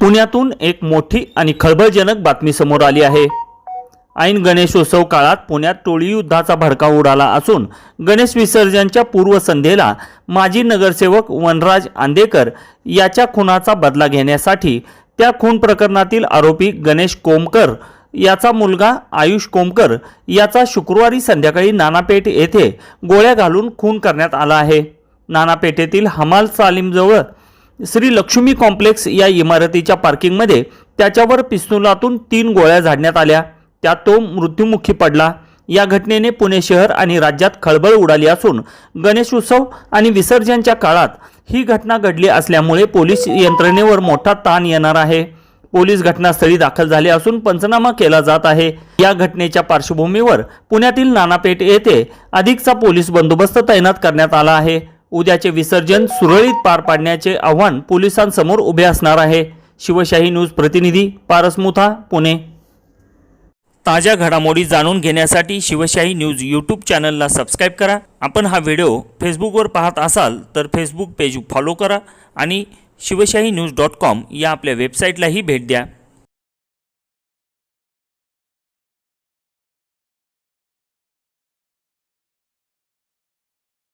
पुण्यातून एक मोठी आणि खळबळजनक बातमी समोर आली आहे. ऐन गणेशोत्सव काळात पुण्यात टोळी युद्धाचा भडका उडाला असून गणेश विसर्जनच्या पूर्वसंध्येला माजी नगरसेवक वनराज आंदेकर याच्या खुनाचा बदला घेण्यासाठी त्या खून प्रकरणातील आरोपी गणेश कोमकर याचा मुलगा आयुष कोमकर याचा शुक्रवारी संध्याकाळी नानापेठ येथे गोळ्या घालून खून करण्यात आला आहे. नानापेठेतील हमाल सालीमजवळ श्री लक्ष्मी कॉम्प्लेक्स या इमारतीच्या पार्किंगमध्ये त्याच्यावर पिस्तुलातून तीन गोळ्या झाडण्यात आल्या. त्यात तो मृत्युमुखी पडला. या घटनेने पुणे शहर आणि राज्यात खळबळ उडाली असून गणेशोत्सव आणि विसर्जनच्या काळात ही घटना घडली असल्यामुळे पोलीस यंत्रणेवर मोठा ताण येणार आहे. पोलीस घटनास्थळी दाखल झाले असून पंचनामा केला जात आहे. या घटनेच्या पार्श्वभूमीवर पुण्यातील नानापेठ येथे अधिकचा पोलीस बंदोबस्त तैनात करण्यात आला आहे. उद्याचे विसर्जन सुरळीत पार पाडण्याचे आव्हान पोलिसांसमोर उभे असणार आहे. शिवशाही न्यूज प्रतिनिधी पारस मुथा पुणे. ताज्या घडामोडी जाणून घेण्यासाठी शिवशाही न्यूज यूट्यूब चॅनलला सबस्क्राईब करा. आपण हा व्हिडिओ फेसबुकवर पाहत असाल तर फेसबुक पेज फॉलो करा आणि शिवशाही न्यूज डॉट कॉम या आपल्या वेबसाईटलाही भेट द्या.